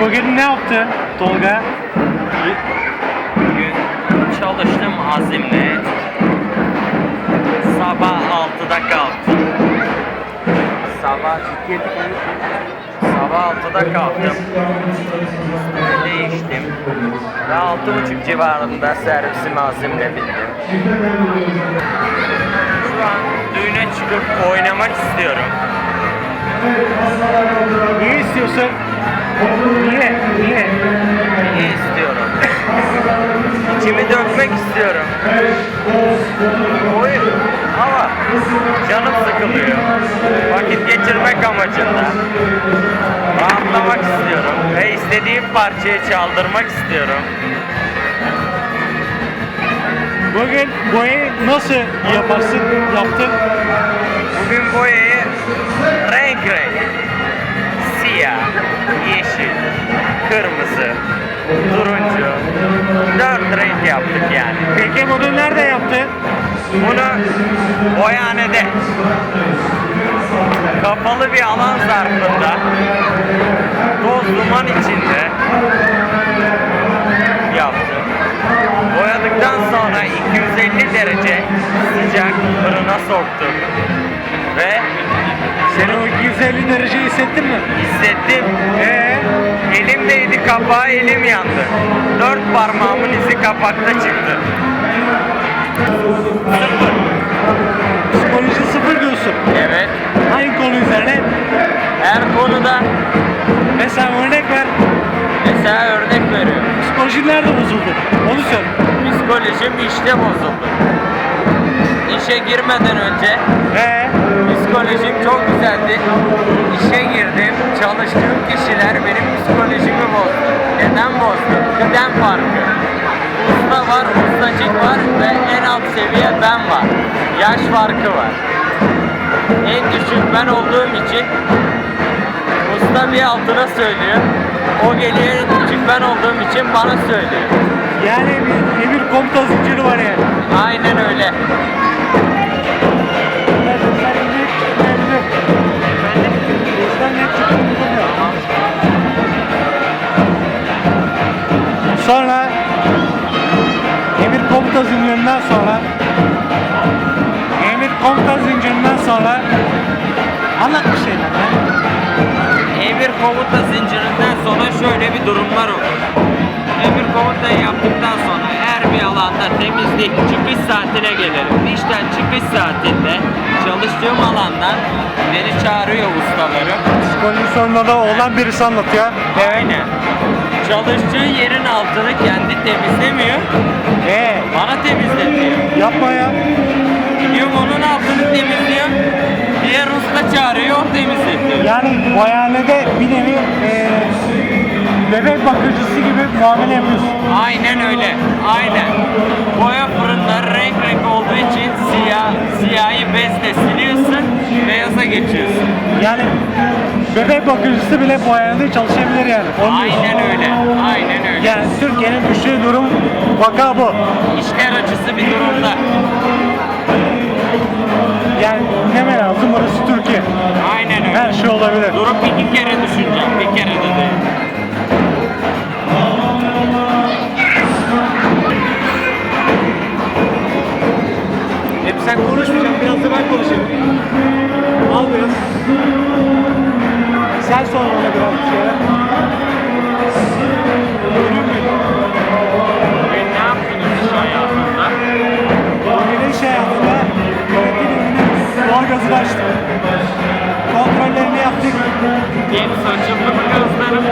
Bugün ne yaptı Tolga? Bugün çalıştım azimle. Sabah 6'da kalktım. Sabah Sabah 6'da kalktım. Üstümü değiştim. Ve 6.30 civarında servisimi azimle bindim. Şu an düğüne çıkıp oynamak istiyorum. Niye istiyorsun? Niye? Niye? İyi istiyorum. İçimi dökmek istiyorum. Oyun ama canım sıkılıyor. Vakit geçirmek amacında. Rahatlamak istiyorum ve istediğim parçayı çaldırmak istiyorum. Bugün boyayı nasıl yaparsın? Yaptın? Bugün boyayı renk renk. Siyah, kırmızı, turuncu. Dört renk yaptık yani. Peki bunu nerede yaptın? Bunu boyanede kapalı bir alan zarfında toz duman içinde yaptım. Boyadıktan sonra 250 derece sıcak fırına soktum. Ve Sen o 250 dereceyi hissettin mi? hissettim. Ee, Elim değdi kapağa elim yandı. Dört parmağımın izi kapakta çıktı. Sıfır. psikoloji sıfır diyorsun. Evet. Hangi konu üzerine? Her konuda Mesela örnek ver. mesela örnek veriyorum. Psikoloji nerede bozuldu? Onu söyle. Psikolojim işte bozuldu. İşe girmeden önce Ee, psikolojim çok güzeldi. İşe girdim, çalıştığım kişiler benim psikolojimi bozdu. Neden bozdu? Kıdem farkı. Usta var, ustacık var ve en alt seviye ben var. Yaş farkı var. En düşük ben olduğum için usta bir altına söylüyor. O geliyor en küçük ben olduğum için bana söylüyor. yani bir emir komuta zinciri var yani. Aynen öyle. Komuta zincirinden sonra emir komuta zincirinden sonra anlat bir şeyler ya. Emir komuta zincirinden sonra şöyle bir durumlar olur. Emir komutayı yaptıktan sonra her bir alanda temizlik çıkış saatine gelelim. İşten çıkış saatinde çalıştığım alandan beni çağırıyor ustalarım. Psikoloji sorunları olan birisi anlatıyor. Aynen. Çalıştığı yerin altını kendi temizlemiyor. Ee, Bana temizletiyor. yapma ya. Gidiyorum onun altını temizliyor. Diğer usta çağırıyor o temizletiyor. Yani muayenede bir nevi eee bebek bakıcısı gibi muamele yapıyorsun. Aynen öyle. Aynen. Boya fırınları renk renk olduğu için siyah, siyahi bezle siliyorsun, beyaza geçiyorsun. Yani bebek bakıcısı bile muayenede çalışabilir yani. Onu diyorsun. Aynen öyle. Aynen öyle. Yani Türkiye'nin düştüğü durum vaka bu. İşler acısı bir durumda. Yani neme lazım burası Türkiye. Aynen öyle. Her şey olabilir. Durup iki kere düşüneceğim. Bir kere de değil. Hep sen konuşmayacaksın, biraz da ben konuşayım. Sonra ona biraz bir şeyler. Görüyor musun? Ve ne yapıyorsunuz iş hayatında? Bugün iş hayatında yönetim ürünü doğalgazını açtık. Kontrollerini yaptık. Hepsi açıldı mı gözlerim?